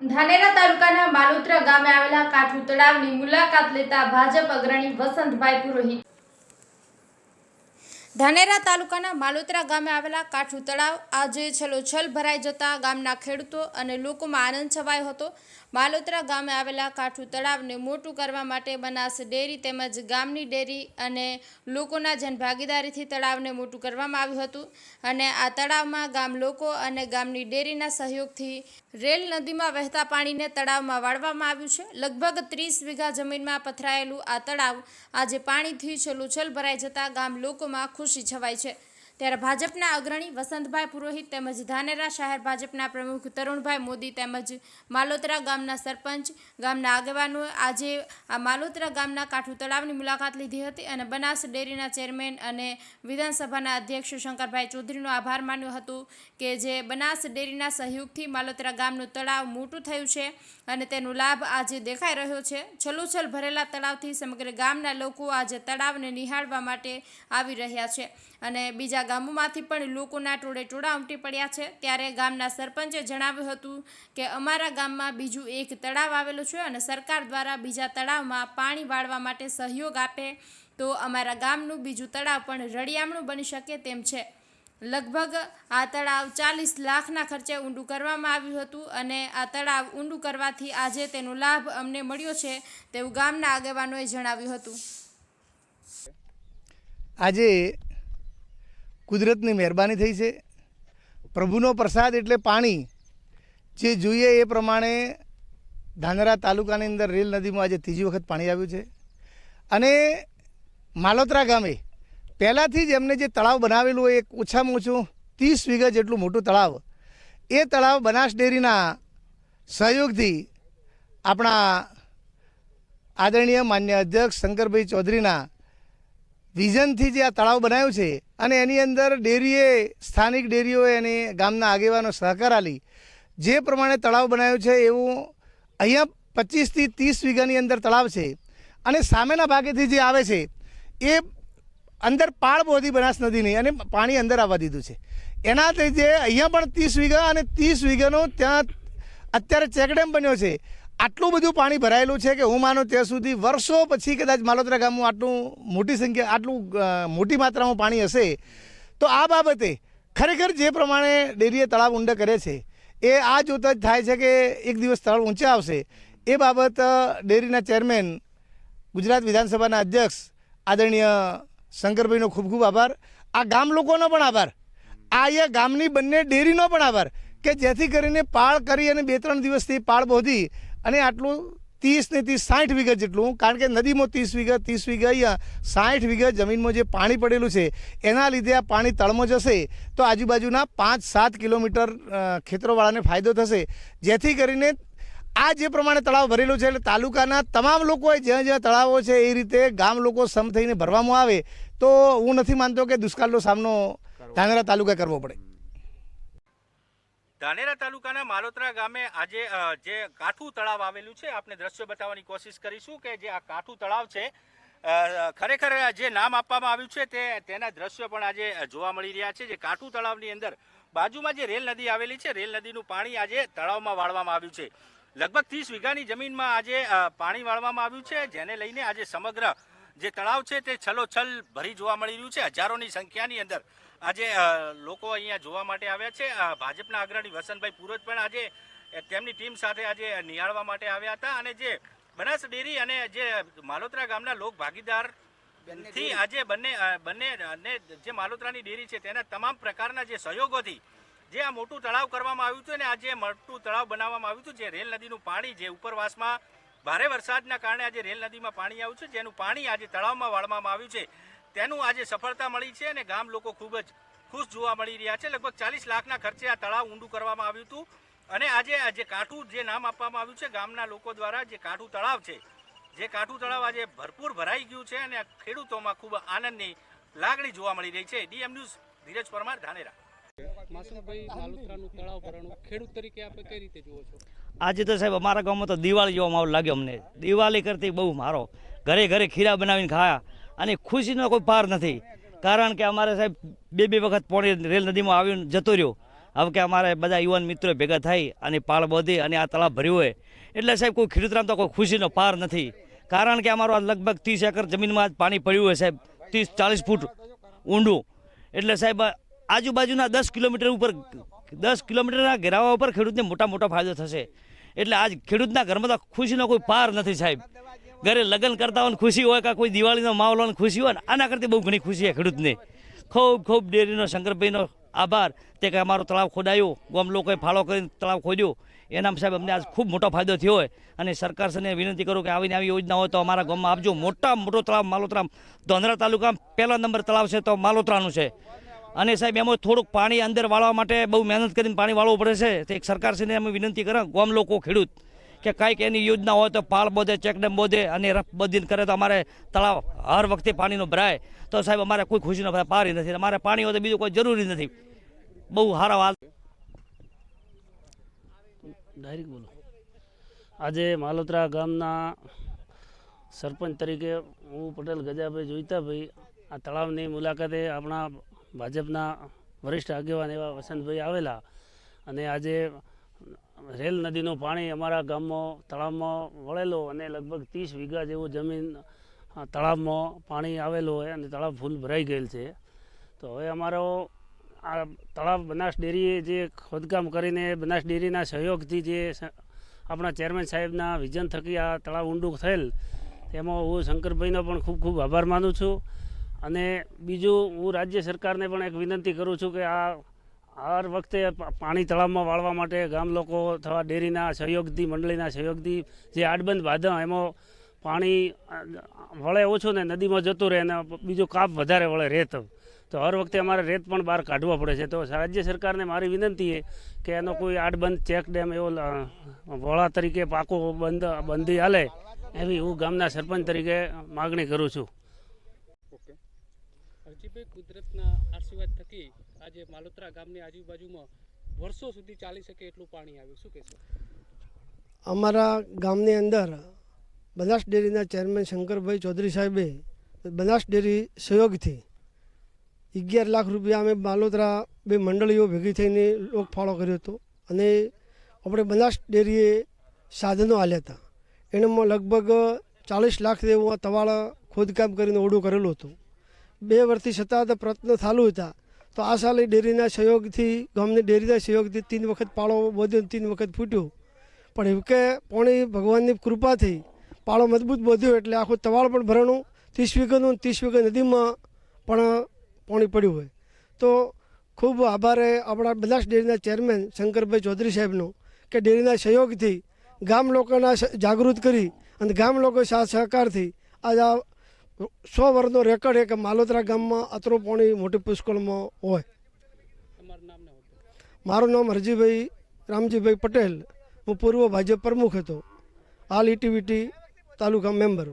ધાનેરા તાલુકાના માલુત્રા ગામે આવેલા કાઠું તળાવની મુલાકાત લેતા ભાજપ અગ્રણી વસંતભાઈ પુરોહિત ધાનેરા તાલુકાના માલોત્રા ગામે આવેલા કાઠું તળાવ આજે છલોછલ ભરાઈ જતા ગામના ખેડૂતો અને લોકોમાં આનંદ છવાયો હતો. માલોત્રા ગામે આવેલા કાઠું તળાવને મોટું કરવા માટે બનાસ ડેરી તેમજ ગામની ડેરી અને લોકોના જનભાગીદારીથી તળાવને મોટું કરવામાં આવ્યું હતું અને આ તળાવમાં ગામ લોકો અને ગામની ડેરીના સહયોગથી રેલ નદીમાં વહેતા પાણીને તળાવમાં વાળવામાં આવ્યું છે. લગભગ ત્રીસ વીઘા જમીનમાં પથરાયેલું આ તળાવ આજે પાણીથી છલોછલ ભરાઈ જતા ગામ લોકોમાં ખુશી છવાઈ છે ત્યારે ભાજપના અગ્રણી વસંતભાઈ પુરોહિત તેમજ ધાનેરા શહેર ભાજપના પ્રમુખ તરુણભાઈ મોદી તેમજ માલોતરા ગામના સરપંચ ગામના આગેવાનો આજે આ માલોતરા ગામના કાઠું તળાવની મુલાકાત લીધી હતી અને બનાસ ડેરીના ચેરમેન અને વિધાનસભાના અધ્યક્ષ શંકરભાઈ ચૌધરીનો આભાર માન્યો હતો કે જે બનાસ ડેરીના સહયોગથી માલોતરા ગામનું તળાવ મોટું થયું છે અને તેનો લાભ આજે દેખાઈ રહ્યો છે. છલોછલ ભરેલા તળાવથી સમગ્ર ગામના લોકો આજે તળાવને નિહાળવા માટે આવી રહ્યા છે. અને બીજા ગામોમાંથી પણ લોકોના ટોળે ટોળા ઉમટી પડ્યા છે. ત્યારે ગામના સરપંચે જણાવ્યું હતું કે અમારા ગામમાં બીજું એક તળાવ આવેલું છે અને સરકાર દ્વારા બીજા તળાવમાં પાણી વાળવા માટે સહયોગ આપે તો અમારા ગામનું બીજું તળાવ પણ રળિયામણું બની શકે તેમ છે. લગભગ આ તળાવ ચાલીસ લાખના ખર્ચે ઊંડું કરવામાં આવ્યું હતું અને આ તળાવ ઊંડું કરવાથી આજે તેનો લાભ અમને મળ્યો છે તેવું ગામના આગેવાનોએ જણાવ્યું હતું. આજે કુદરતની મહેરબાની થઈ છે. પ્રભુનો પ્રસાદ એટલે પાણી. જે જોઈએ એ પ્રમાણે ધાનેરા તાલુકાની અંદર રેલ નદીમાં આજે ત્રીજી વખત પાણી આવ્યું છે. અને માલોત્રા ગામે પહેલાંથી જ એમને જે તળાવ બનાવેલું હોય એક ઓછામાં ઓછું ત્રીસ વીઘા જેટલું મોટું તળાવ. એ તળાવ બનાસ ડેરીના સહયોગથી આપણા આદરણીય માન્ય અધ્યક્ષ શંકરભાઈ ચૌધરીના વિઝનથી જે આ તળાવ બનાવ્યું છે અને એની અંદર ડેરીએ, સ્થાનિક ડેરીઓએ અને ગામના આગેવાનો સહકાર આલી જે પ્રમાણે તળાવ બનાવ્યું છે એવું અહીંયા પચીસથી ત્રીસ વીઘાની અંદર તળાવ છે. અને સામેના ભાગેથી જે આવે છે, એ અંદર પાળ બોધી બનાસ નદીની અને પાણી અંદર આવવા દીધું છે. એના લીધે અહીંયા પણ ત્રીસ વીઘા અને ત્રીસ વીઘાનો ત્યાં અત્યારે ચેકડેમ બન્યો છે. આટલું બધું પાણી ભરાયેલું છે કે હું માનું ત્યાં સુધી વર્ષો પછી કદાચ માલોતરા ગામમાં આટલું મોટી સંખ્યા, આટલું મોટી માત્રામાં પાણી હશે. તો આ બાબતે ખરેખર જે પ્રમાણે ડેરીએ તળાવ ઊંડા કરે છે, એ આ જોતા જ થાય છે કે એક દિવસ તળાવ ઊંચા આવશે. એ બાબત ડેરીના ચેરમેન, ગુજરાત વિધાનસભાના અધ્યક્ષ, આદરણીય શંકરભાઈનો ખૂબ ખૂબ આભાર. આ ગામ લોકોનો પણ આભાર. આ અહીંયા ગામની બંને ડેરીનો પણ આભાર કે જેથી કરીને પાળ કરી અને બે ત્રણ દિવસથી પાળ બોધી અને આટલું ત્રીસ ને ત્રીસ સાઠ વીઘા જેટલું, કારણ કે નદીમાં ત્રીસ વીઘા ત્રીસ વીઘા અહીંયા સાઠ વીઘા જમીનમાં જે પાણી પડેલું છે, એના લીધે આ પાણી તળમાં જશે, તો આજુબાજુના પાંચ સાત કિલોમીટર ખેતરોવાળાને ફાયદો થશે. જેથી કરીને આ જે પ્રમાણે તળાવ ભરેલું છે, એટલે તાલુકાના તમામ લોકોએ જ્યાં જ્યાં તળાવો છે, એ રીતે ગામ લોકો સમ થઈને ભરવામાં આવે, તો હું નથી માનતો કે દુષ્કાળનો સામનો ધાનેરા તાલુકા કરવો પડે. ધાનેરા તાલુકાના માલોત્રા ગામે આજે જે કાઠું તળાવ આવેલું છે આપણે દ્રશ્ય બતાવવાની કોશિશ કરીશું કે જે આ કાઠું તળાવ છે ખરેખર જે નામ આપવામાં આવ્યું છે તે, તેના દ્રશ્યો પણ આજે જોવા મળી રહ્યા છે. જે કાઠું તળાવની અંદર બાજુમાં જે રેલ નદી આવેલી છે, રેલ નદીનું પાણી આજે તળાવમાં વાળવામાં આવ્યું છે. લગભગ ત્રીસ વીઘાની જમીનમાં આજે પાણી વાળવામાં આવ્યું છે, જેને લઈને આજે સમગ્ર જે તળાવ છે તે છલોછલ ભરી જોવા મળી રહ્યું છે. હજારોની સંખ્યાની અંદર આજે લોકો અહીંયા જોવા માટે આવ્યા છે. ભાજપના અગ્રણી વસંતભાઈ પુરોજ પણ આજે તેમની ટીમ સાથે આજે નિહાળવા માટે આવ્યા હતા અને જે બનાસ ડેરી અને જે માલોત્રા ગામના લોક ભાગીદારથી આજે બંને બંને અને જે માલોત્રાની ડેરી છે તેના તમામ પ્રકારના જે સહયોગોથી જે આ મોટું તળાવ કરવામાં આવ્યું હતું અને આ જે મોટું તળાવ બનાવવામાં આવ્યું હતું જે રેલ નદીનું પાણી જે ઉપરવાસમાં ભારે વરસાદના કારણે આજે રેલ નદીમાં પાણી આવ્યું છે જેનું પાણી આજે તળાવમાં વાળવામાં આવ્યું છે. તેનું આજે સફળતા મળી છે અને ગામ લોકો ખૂબ જ ખુશ જોવા મળી રહ્યા છે. લગભગ ચાલીસ લાખના ખર્ચે આ તળાવ ઊંડું કરવામાં આવ્યું હતું અને આજે આ જે કાઠું જે નામ આપવામાં આવ્યું છે ગામના લોકો દ્વારા જે કાઠું તળાવ છે, જે કાઠું તળાવ આજે ભરપૂર ભરાઈ ગયું છે અને ખેડૂતોમાં ખૂબ આનંદની લાગણી જોવા મળી રહી છે. DM news Dhiraj Parmar Dhanera. માસુમભાઈ ખેડૂત તરીકે આજે તો સાહેબ અમારા ગામમાં તો દિવાળી જેવો માહોલ લાગ્યો અમને. દિવાળી કરતી બહુ મારો. ઘરે ઘરે ખીરા બનાવીને ખાયા. અને ખુશીનો કોઈ પાર નથી. કારણ કે અમારે સાહેબ બે બે વખત પોણી રેલ નદીમાં આવીને જતો રહ્યો. હવે કે અમારે બધા યુવાન મિત્રો ભેગા થઈ અને પાળ બોધી અને આ તળાવ ભર્યું હોય. એટલે સાહેબ કોઈ ખેડૂતરામ તો કોઈ ખુશીનો પાર નથી. કારણ કે અમારો આ લગભગ ત્રીસ એકર જમીનમાં પાણી પડ્યું હોય સાહેબ. ત્રીસ ચાલીસ ફૂટ ઊંડું. એટલે સાહેબ આજુબાજુના દસ કિલોમીટર ઉપર, દસ કિલોમીટરના ઘેરાવા ઉપર ખેડૂતને મોટા મોટો ફાયદો થશે. એટલે આજ ખેડૂતના ઘરમાં તો ખુશીનો કોઈ પાર નથી સાહેબ. ઘરે લગ્ન કરતા હોય ખુશી હોય કે કોઈ દિવાળીનો માહોલ ખુશી હોય આના કરતી બહુ ઘણી ખુશી છે ખેડૂતને. ખૂબ ખૂબ ડેરીનો, શંકરભાઈનો આભાર. તે કે અમારો તળાવ ખોદાયો, ગામ લોકોએ ફાળો કરીને તળાવ ખોદ્યો. એના સાહેબ અમને આજ ખૂબ મોટો ફાયદો થયો હોય. અને સરકારશ્રીને વિનંતી કરું કે આવીને આવી યોજના હોય તો અમારા ગામમાં આપજો. મોટા મોટો તળાવ માલોતરા ધોંધરા તાલુકામાં પહેલો નંબર તળાવ છે તો માલોતરાનું છે. અને સાહેબ, એમાં થોડુંક પાણી અંદર વાળવા માટે બહુ મહેનત કરીને પાણી વાળવું પડે છે. તો એક સરકારશ્રીને અમે વિનંતી કરે, ગામ લોકો, ખેડૂત, કે કાંઈક એની યોજના હોય તો પાળ બોધે, ચેકડેમ બોધે અને રફ બધીને કરે તો અમારે તળાવ હર વખતે પાણીનો ભરાય. તો સાહેબ, અમારે કોઈ ખુશીનો પારી નથી. અમારે પાણી હોય તો બીજું કોઈ જરૂરી નથી. બહુ સારા હાલ ડાયરેક્ટ બોલો. આજે માલોત્રા ગામના સરપંચ તરીકે હું પટેલ ગજાભાઈ જોઈતાભાઈ આ તળાવની મુલાકાતે આપણા ભાજપના વરિષ્ઠ આગેવાન એવા વસંતભાઈ આવેલા. અને આજે રેલ નદીનું પાણી અમારા ગામમાં, તળાવમાં વળેલો અને લગભગ ત્રીસ વીઘા જેવું જમીન તળાવમાં પાણી આવેલું હોય અને તળાવ ફૂલ ભરાઈ ગયેલ છે. તો હવે અમારો આ તળાવ બનાસ ડેરીએ જે ખોદકામ કરીને બનાસ ડેરીના સહયોગથી જે આપણા ચેરમેન સાહેબના વિઝન થકી આ તળાવ ઊંડું થયેલ, તેમાં હું શંકરભાઈનો પણ ખૂબ ખૂબ આભાર માનું છું. અને બીજું હું રાજ્ય સરકારને પણ એક વિનંતી કરું છું કે આ હર વખતે પાણી તળાવમાં વાળવા માટે ગામ લોકો અથવા ડેરીના સહયોગથી, મંડળીના સહયોગથી જે આડબંધ બાંધા એમાં પાણી વળે ઓછું ને નદીમાં જતું રહે અને બીજો કાપ વધારે વળે રેત. તો હર વખતે અમારે રેત પણ બહાર કાઢવા પડે છે. તો રાજ્ય સરકારને મારી વિનંતી એ કે એનો કોઈ આડબંધ, ચેક ડેમ એવો વળા તરીકે પાકો બંધ, બંધી હાલે એવી હું ગામના સરપંચ તરીકે માગણી કરું છું. હરજીભાઈ કુદરતના આશીર્વાદ થકી આજે માલોત્રા ગામની આજુબાજુમાં વર્ષો સુધી ચાલી શકે એટલું પાણી આવ્યું. શું કહેશો? અમારા ગામની અંદર બનાસ ડેરીના ચેરમેન શંકરભાઈ ચૌધરી સાહેબે બનાસ ડેરી સહયોગથી અગિયાર લાખ રૂપિયા અમે માલોત્રા બે મંડળીઓ ભેગી થઈને લોકફાળો કર્યો હતો અને આપણે બનાસ ડેરીએ સાધનો આલ્યા હતા. એનામાં લગભગ ચાલીસ લાખ જેવું તવાળ ખોદકામ કરીને ઓડું કરેલું હતું. બે વર્ષથી સતત પ્રયત્નો ચાલુ હતા. તો આ સાલે ડેરીના સહયોગથી, ગામની ડેરીના સહયોગથી ત્રણ વખત પાળો બોધ્યો તીન વખત ફૂટ્યો. પણ એવું કે પોણી ભગવાનની કૃપાથી પાળો મજબૂત બોધ્યો એટલે આખું તવાળ પણ ભરણું, ત્રીસ વીઘનું ત્રીસ વીઘા નદીમાં પણ પાણી પડ્યું હોય. તો ખૂબ આભારે આપણા બનાસ ડેરીના ચેરમેન શંકરભાઈ ચૌધરી સાહેબનો કે ડેરીના સહયોગથી ગામ લોકોના જાગૃત કરી અને ગામ લોકો સાથ સહકારથી આજ આ સો વર્ષનો રેકોર્ડ એ કે માલોતરા ગામમાં અત્રુ પાણી મોટી પુષ્કળમાં હોય. મારું નામ હરજીભાઈ રામજીભાઈ પટેલ. હું પૂર્વ ભાજપ પ્રમુખ હતો. હાલ ઇટીવીટી તાલુકા મેમ્બર